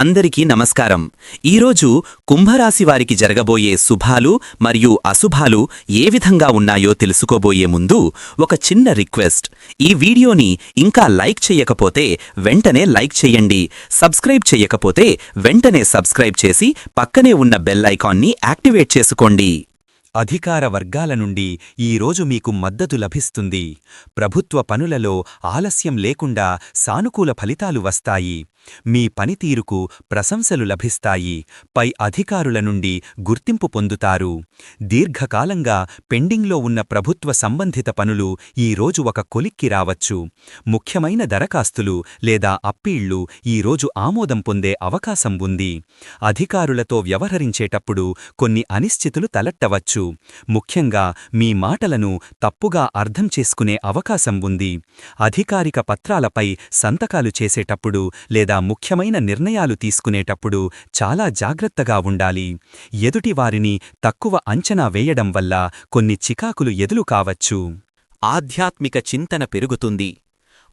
అందరికీ నమస్కారం. ఈరోజు కుంభరాశి వారికి జరగబోయే శుభాలు మరియు అశుభాలు ఏ విధంగా ఉన్నాయో తెలుసుకోబోయే ముందు ఒక చిన్న రిక్వెస్ట్. ఈ వీడియోని ఇంకా లైక్ చేయకపోతే వెంటనే లైక్ చేయండి. సబ్స్క్రైబ్ చేయకపోతే వెంటనే సబ్స్క్రైబ్ చేసి పక్కనే ఉన్న బెల్ ఐకాన్ని యాక్టివేట్ చేసుకోండి. అధికార వర్గాల నుండి ఈరోజు మీకు మద్దతు లభిస్తుంది. ప్రభుత్వ పనులలో ఆలస్యం లేకుండా సానుకూల ఫలితాలు వస్తాయి. మీ పనితీరుకు ప్రశంసలు లభిస్తాయి. పై అధికారుల నుండి గుర్తింపు పొందుతారు. దీర్ఘకాలంగా పెండింగ్లో ఉన్న ప్రభుత్వ సంబంధిత పనులు ఈరోజు ఒక కొలిక్కి రావచ్చు. ముఖ్యమైన దరఖాస్తులు లేదా అప్పీళ్ళు ఈరోజు ఆమోదం పొందే అవకాశం ఉంది. అధికారులతో వ్యవహరించేటప్పుడు కొన్ని అనిశ్చితులు తలెట్టవచ్చు ముఖ్యంగా మీ మాటలను తప్పుగా అర్థం చేసుకునే అవకాశం ఉంది. అధికారిక పత్రాలపై సంతకాలు చేసేటప్పుడు లేదా ముఖ్యమైన నిర్ణయాలు తీసుకునేటప్పుడు చాలా జాగ్రత్తగా ఉండాలి. ఎదుటివారిని తక్కువ అంచనా వేయడం వల్ల కొన్ని చికాకులు ఎదులు కావచ్చు. ఆధ్యాత్మిక చింతన పెరుగుతుంది.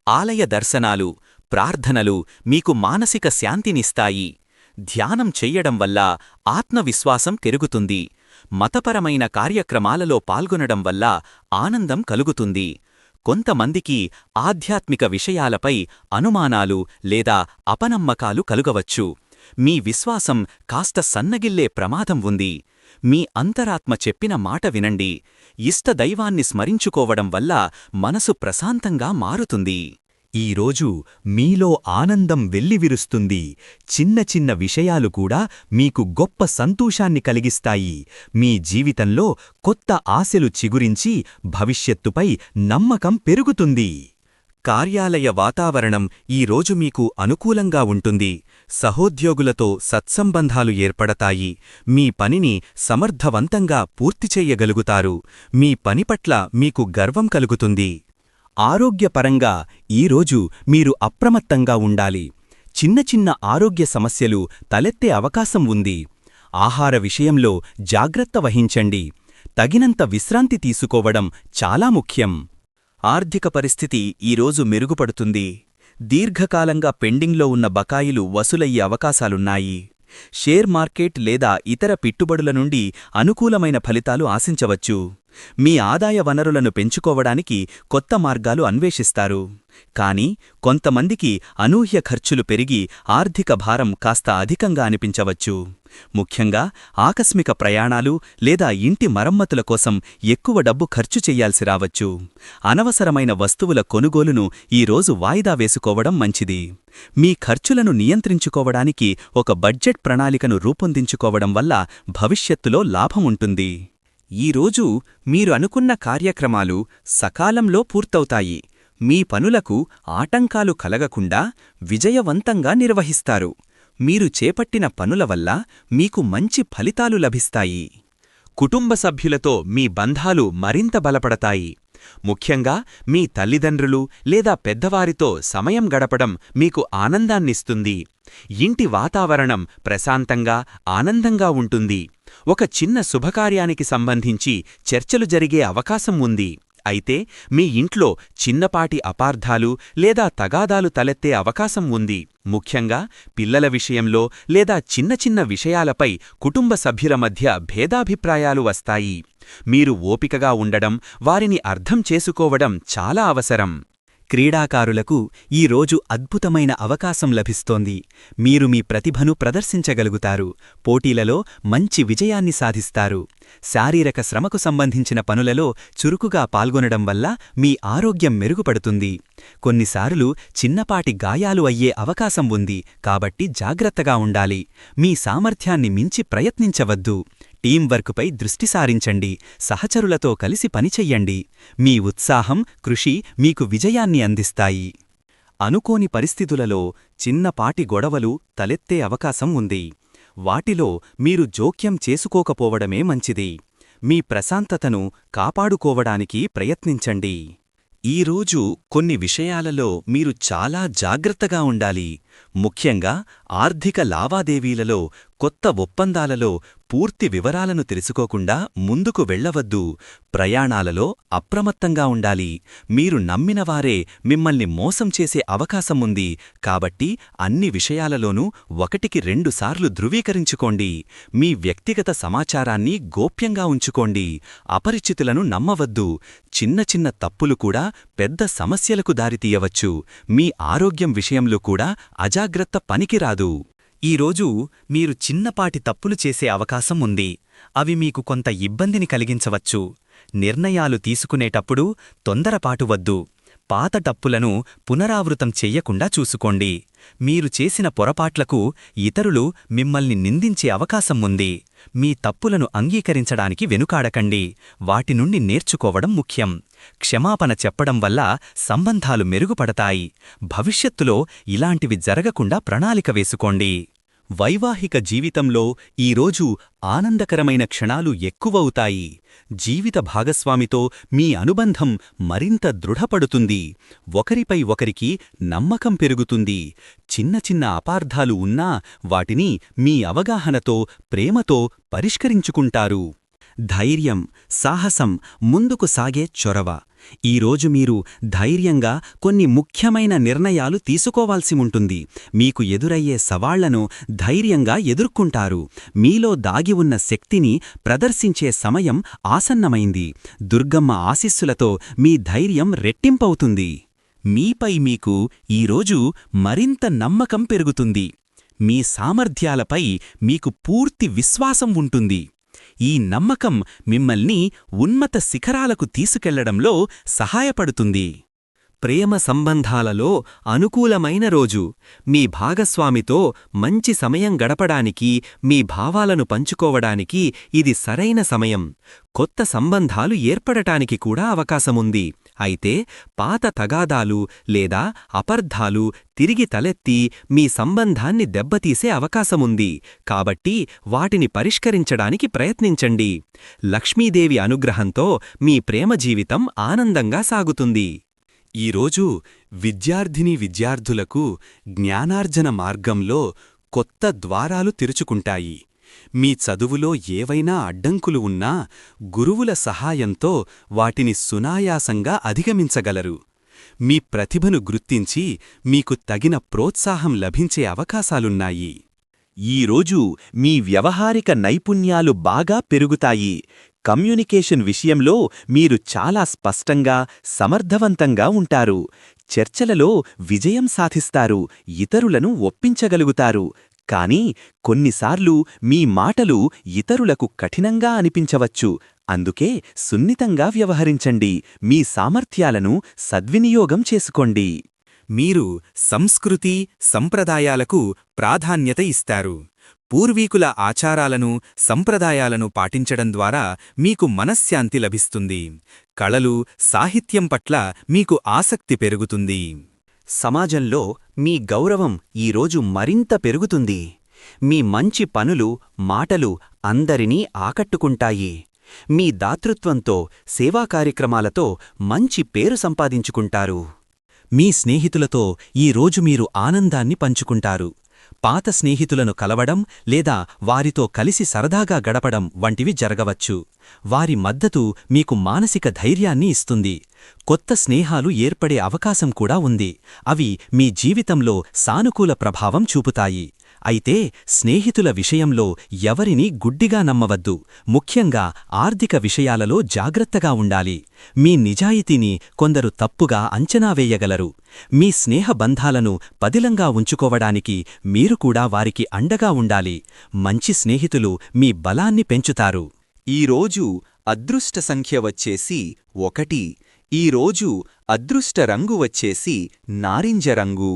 ఆలయ దర్శనాలు ప్రార్థనలు మీకు మానసిక శాంతినిస్తాయి. ధ్యానం చెయ్యడం వల్ల ఆత్మవిశ్వాసం పెరుగుతుంది. మతపరమైన కార్యక్రమాలలో పాల్గొనడం వల్ల ఆనందం కలుగుతుంది. కొంతమందికి ఆధ్యాత్మిక విషయాలపై అనుమానాలు లేదా అపనమ్మకాలు కలుగవచ్చు. మీ విశ్వాసం కాస్త సన్నగిల్లే ప్రమాదం ఉంది. మీ అంతరాత్మ చెప్పిన మాట వినండి. ఇష్టదైవాన్ని స్మరించుకోవడం వల్ల మనసు ప్రశాంతంగా మారుతుంది. ఈరోజు మీలో ఆనందం వెల్లివిరుస్తుంది. చిన్న చిన్న విషయాలు కూడా మీకు గొప్ప సంతోషాన్ని కలిగిస్తాయి. మీ జీవితంలో కొత్త ఆశలు చిగురించి భవిష్యత్తుపై నమ్మకం పెరుగుతుంది. కార్యాలయ వాతావరణం ఈరోజు మీకు అనుకూలంగా ఉంటుంది. సహోద్యోగులతో సత్సంబంధాలు ఏర్పడతాయి. మీ పనిని సమర్థవంతంగా పూర్తి చెయ్యగలుగుతారు మీ పని పట్ల మీకు గర్వం కలుగుతుంది. ఆరోగ్యపరంగా ఈరోజు మీరు అప్రమత్తంగా ఉండాలి. చిన్న చిన్న ఆరోగ్య సమస్యలు తలెత్తే అవకాశం ఉంది. ఆహార విషయంలో జాగ్రత్త వహించండి. తగినంత విశ్రాంతి తీసుకోవడం చాలా ముఖ్యం. ఆర్థిక పరిస్థితి ఈరోజు మెరుగుపడుతుంది. దీర్ఘకాలంగా పెండింగ్లో ఉన్న బకాయిలు వసూలయ్యే అవకాశాలున్నాయి. షేర్ మార్కెట్ లేదా ఇతర పెట్టుబడుల నుండి అనుకూలమైన ఫలితాలు ఆశించవచ్చు. మీ ఆదాయ వనరులను పెంచుకోవడానికి కొత్త మార్గాలు అన్వేషిస్తారు. కానీ కొంతమందికి అనూహ్య ఖర్చులు పెరిగి ఆర్థిక భారం కాస్త అధికంగా అనిపించవచ్చు. ముఖ్యంగా ఆకస్మిక ప్రయాణాలు లేదా ఇంటి మరమ్మతుల కోసం ఎక్కువ డబ్బు ఖర్చు చెయ్యాల్సి రావచ్చు. అనవసరమైన వస్తువుల కొనుగోలును ఈరోజు వాయిదా వేసుకోవడం మంచిది. మీ ఖర్చులను నియంత్రించుకోవడానికి ఒక బడ్జెట్ ప్రణాళికను రూపొందించుకోవడం వల్ల భవిష్యత్తులో లాభముంటుంది ఈరోజు మీరు అనుకున్న కార్యక్రమాలు సకాలంలో పూర్తవుతాయి. మీ పనులకు ఆటంకాలు కలగకుండా విజయవంతంగా నిర్వహిస్తారు. మీరు చేపట్టిన పనుల వల్ల మీకు మంచి ఫలితాలు లభిస్తాయి. కుటుంబ సభ్యులతో మీ బంధాలు మరింత బలపడతాయి. ముఖ్యంగా మీ తల్లిదండ్రులు లేదా పెద్దవారితో సమయం గడపడం మీకు ఆనందాన్నిస్తుంది. ఇంటి వాతావరణం ప్రశాంతంగా ఆనందంగా ఉంటుంది. ఒక చిన్న శుభకార్యానికి సంబంధించి చర్చలు జరిగే అవకాశం ఉంది. అయితే మీ ఇంట్లో చిన్నపాటి అపార్థాలు లేదా తగాదాలు తలెత్తే అవకాశం ఉంది. ముఖ్యంగా పిల్లల విషయంలో లేదా చిన్న చిన్న విషయాలపై కుటుంబ సభ్యుల మధ్య భేదాభిప్రాయాలు వస్తాయి. మీరు ఓపికగా ఉండడం వారిని అర్థం చేసుకోవడం చాలా అవసరం. క్రీడాకారులకు ఈరోజు అద్భుతమైన అవకాశం లభిస్తోంది. మీరు మీ ప్రతిభను ప్రదర్శించగలుగుతారు. పోటీలలో మంచి విజయాన్ని సాధిస్తారు. శారీరక శ్రమకు సంబంధించిన పనులలో చురుకుగా పాల్గొనడం వల్ల మీ ఆరోగ్యం మెరుగుపడుతుంది. కొన్నిసార్లు చిన్నపాటి గాయాలు అయ్యే అవకాశం ఉంది. కాబట్టి జాగ్రత్తగా ఉండాలి. మీ సామర్థ్యాన్ని మించి ప్రయత్నించవద్దు. టీం వర్క్పై దృష్టి సారించండి. సహచరులతో కలిసి పనిచెయ్యండి మీ ఉత్సాహం కృషి మీకు విజయాన్ని అందిస్తాయి. అనుకోని పరిస్థితులలో చిన్నపాటి గొడవలు తలెత్తే అవకాశం ఉంది. వాటిలో మీరు జోక్యం చేసుకోకపోవడమే మంచిది. మీ ప్రశాంతతను కాపాడుకోవడానికి ప్రయత్నించండి. ఈరోజు కొన్ని విషయాలలో మీరు చాలా జాగ్రత్తగా ఉండాలి. ముఖ్యంగా ఆర్థిక లావాదేవీలలో కొత్త ఒప్పందాలలో పూర్తి వివరాలను తెలుసుకోకుండా ముందుకు వెళ్ళవద్దు. ప్రయాణాలలో అప్రమత్తంగా ఉండాలి. మీరు నమ్మినవారే మిమ్మల్ని మోసం చేసే అవకాశం ఉంది. కాబట్టి అన్ని విషయాలలోనూ ఒకటికి రెండుసార్లు ధృవీకరించుకోండి. మీ వ్యక్తిగత సమాచారాన్ని గోప్యంగా ఉంచుకోండి. అపరిచితులను నమ్మవద్దు. చిన్న చిన్న తప్పులు కూడా పెద్ద సమస్యలకు దారితీయవచ్చు. మీ ఆరోగ్యం విషయంలో కూడా అజాగ్రత్త పనికిరాదు. ఈరోజు మీరు చిన్నపాటి తప్పులు చేసే అవకాశం ఉంది. అవి మీకు కొంత ఇబ్బందిని కలిగించవచ్చు. నిర్ణయాలు తీసుకునేటప్పుడు తొందరపాటు వద్దు. పాత టప్పులను పునరావృతం చెయ్యకుండా చూసుకోండి. మీరు చేసిన పొరపాట్లకు ఇతరులు మిమ్మల్ని నిందించే అవకాశం ఉంది. మీ తప్పులను అంగీకరించడానికి వెనుకాడకండి. వాటి నుండి నేర్చుకోవడం ముఖ్యం. క్షమాపణ చెప్పడం వల్ల సంబంధాలు మెరుగుపడతాయి. భవిష్యత్తులో ఇలాంటివి జరగకుండా ప్రణాళిక వేసుకోండి. వైవాహిక జీవితంలో ఈరోజు ఆనందకరమైన క్షణాలు ఎక్కువవుతాయి. జీవిత భాగస్వామితో మీ అనుబంధం మరింత దృఢపడుతుంది. ఒకరిపై ఒకరికి నమ్మకం పెరుగుతుంది. చిన్న చిన్న అపార్థాలు ఉన్నా వాటిని మీ అవగాహనతో ప్రేమతో పరిష్కరించుకుంటారు. ధైర్యం సాహసం ముందుకు సాగే చొరవ. ఈరోజు మీరు ధైర్యంగా కొన్ని ముఖ్యమైన నిర్ణయాలు తీసుకోవాల్సి ఉంటుంది. మీకు ఎదురయ్యే సవాళ్ళను ధైర్యంగా ఎదుర్కొంటారు. మీలో దాగి ఉన్న శక్తిని ప్రదర్శించే సమయం ఆసన్నమైంది. దుర్గమ్మ ఆశీస్సులతో మీ ధైర్యం రెట్టింపవుతుంది. మీపై మీకు ఈరోజు మరింత నమ్మకం పెరుగుతుంది. మీ సామర్థ్యాలపై మీకు పూర్తి విశ్వాసం ఉంటుంది. ఈ నమ్మకం మిమ్మల్ని ఉన్నత శిఖరాలకు తీసుకెళ్ళడంలో సహాయపడుతుంది. ప్రేమ సంబంధాలలో అనుకూలమైన రోజు. మీ భాగస్వామితో మంచి సమయం గడపడానికి మీ భావాలను పంచుకోవడానికి ఇది సరైన సమయం. కొత్త సంబంధాలు ఏర్పడటానికి కూడా అవకాశముంది. అయితే పాత తగాదాలు లేదా అపర్ధాలు తిరిగి తలెత్తి మీ సంబంధాన్ని దెబ్బతీసే అవకాశముంది. కాబట్టి వాటిని పరిష్కరించడానికి ప్రయత్నించండి. లక్ష్మీదేవి అనుగ్రహంతో మీ ప్రేమ జీవితం ఆనందంగా సాగుతుంది. ఈరోజు విద్యార్థిని విద్యార్థులకు జ్ఞానార్జన మార్గంలో కొత్త ద్వారాలు తెరుచుకుంటాయి. మీ చదువులో ఏవైనా అడ్డంకులు ఉన్నా గురువుల సహాయంతో వాటిని సునాయాసంగా అధిగమించగలరు. మీ ప్రతిభను గుర్తించి మీకు తగిన ప్రోత్సాహం లభించే అవకాశాలున్నాయి. ఈరోజు మీ వ్యవహారిక నైపుణ్యాలు బాగా పెరుగుతాయి. కమ్యూనికేషన్ విషయంలో మీరు చాలా స్పష్టంగా సమర్థవంతంగా ఉంటారు. చర్చలలో విజయం సాధిస్తారు. ఇతరులను ఒప్పించగలుగుతారు. కానీ కొన్నిసార్లు మీ మాటలు ఇతరులకు కఠినంగా అనిపించవచ్చు. అందుకే సున్నితంగా వ్యవహరించండి. మీ సామర్థ్యాలను సద్వినియోగం చేసుకోండి. మీరు సంస్కృతి సంప్రదాయాలకు ప్రాధాన్యత ఇస్తారు. పూర్వీకుల ఆచారాలను సంప్రదాయాలను పాటించడం ద్వారా మీకు మనశ్శాంతి లభిస్తుంది. కళలు సాహిత్యం పట్ల మీకు ఆసక్తి పెరుగుతుంది. సమాజంలో మీ గౌరవం ఈరోజు మరింత పెరుగుతుంది. మీ మంచి పనులు మాటలు అందరినీ ఆకట్టుకుంటాయి. మీ దాతృత్వంతో సేవా కార్యక్రమాలతో మంచి పేరు సంపాదించుకుంటారు. మీ స్నేహితులతో ఈరోజు మీరు ఆనందాన్ని పంచుకుంటారు. పాత స్నేహితులను కలవడం లేదా వారితో కలిసి సరదాగా గడపడం వంటివి జరగవచ్చు. వారి మద్దతు మీకు మానసిక ధైర్యాన్ని ఇస్తుంది. కొత్త స్నేహాలు ఏర్పడే అవకాశం కూడా ఉంది. అవి మీ జీవితంలో సానుకూల ప్రభావం చూపుతాయి. అయితే స్నేహితుల విషయంలో ఎవరినీ గుడ్డిగా నమ్మవద్దు. ముఖ్యంగా ఆర్థిక విషయాలలో జాగ్రత్తగా ఉండాలి. మీ నిజాయితీని కొందరు తప్పుగా అంచనా వేయగలరు. మీ స్నేహ బంధాలను పదిలంగా ఉంచుకోవడానికి మీరు కూడా వారికి అండగా ఉండాలి. మంచి స్నేహితులు మీ బలాన్ని పెంచుతారు. ఈరోజు అదృష్ట సంఖ్య వచ్చేసి ఒకటి. ఈరోజు అదృష్ట రంగు వచ్చేసి నారింజ రంగు.